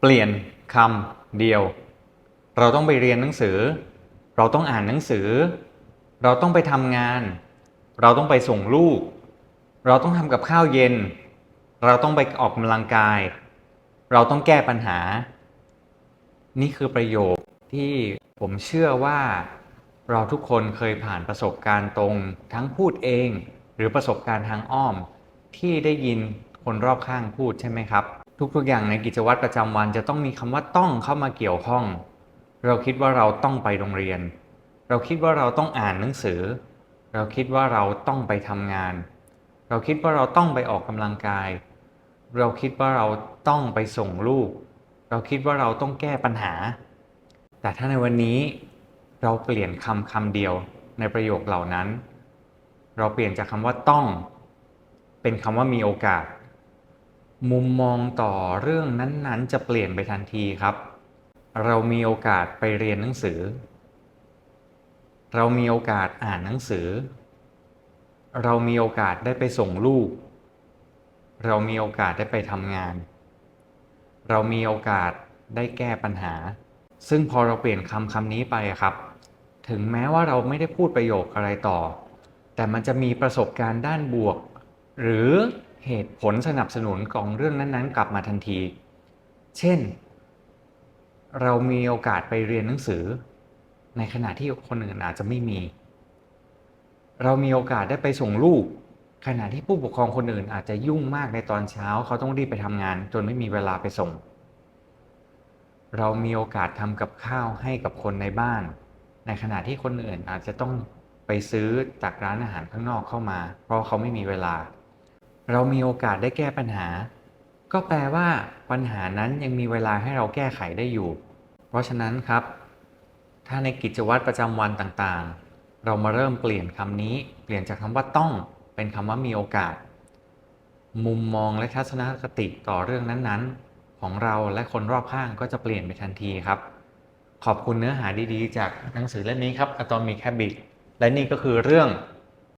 เปลี่ยนคำเดียว เราต้องไปเรียนหนังสือ เราต้องอ่านหนังสือ เราต้องไปทำงาน เราต้องไปส่งลูก เราต้องทำกับข้าวเย็น เราต้องไปออกกำลังกาย เราต้องแก้ปัญหา นี่คือประโยคที่ผมเชื่อว่าเราทุกคนเคยผ่านประสบการณ์ตรงทั้งพูดเอง หรือประสบการณ์ทางอ้อม ที่ได้ยินคนรอบข้างพูดใช่ไหมครับ ทุกๆอย่างในกิจวัตรประจำวันจะต้องมีคำว่าต้องเข้ามาเกี่ยวข้อง เราคิดว่าเราต้องไปโรงเรียน เราคิดว่าเราต้องอ่านหนังสือ เราคิดว่าเราต้องไปทำงาน เราคิดว่าเราต้องไปออกกำลังกาย เราคิดว่าเราต้องไปส่งลูก เราคิดว่าเราต้องแก้ปัญหา แต่ถ้าในวันนี้เราเปลี่ยนคำคำเดียวในประโยคเหล่านั้น เราเปลี่ยนจากคำว่าต้อง เป็นคำว่ามีโอกาส มุมมองต่อเรื่องนั้นๆ จะเปลี่ยนไปทันทีครับ เรามีโอกาสไปเรียนหนังสือ เรามีโอกาสอ่านหนังสือ เรามีโอกาสได้ไปส่งลูก เรามีโอกาสได้ไปทำงาน เรามีโอกาสได้แก้ปัญหา ซึ่งพอเราเปลี่ยนคำคำนี้ไปครับ ถึงแม้ว่าเราไม่ได้พูดประโยคอะไรต่อ แต่มันจะมีประสบการณ์ด้านบวก หรือ เหตุผลสนับสนุนของเรื่องนั้นๆ กลับมาทันที เช่น เรามีโอกาสไปเรียนหนังสือ ในขณะที่คนอื่นอาจจะไม่มี เรามีโอกาสได้ไปส่งลูก ขณะที่ผู้ปกครองคนอื่นอาจจะยุ่งมากในตอนเช้า เขาต้องรีบไปทำงาน จนไม่มีเวลาไปส่ง เรามีโอกาสทำกับข้าวให้กับคนในบ้าน ในขณะที่คนอื่นอาจจะต้องไปซื้อจากร้านอาหารข้างนอกเข้ามา เพราะเขาไม่มีเวลา เรามีโอกาสได้แก้ปัญหา ก็แปลว่าปัญหานั้นยังมีเวลาให้เราแก้ไขได้อยู่ เพราะฉะนั้นครับ ถ้าในกิจวัตรประจำวันต่างๆ เรามาเริ่มเปลี่ยนคำนี้ เปลี่ยนจากคำว่าต้อง เป็นคำว่ามีโอกาส มุมมองและทัศนคติต่อเรื่องนั้นๆ ของเราและคนรอบข้างก็จะเปลี่ยนไปทันทีครับ ขอบคุณเนื้อหาดีๆ จากหนังสือเล่มนี้ครับ Atomic Habit และนี่ก็คือเรื่อง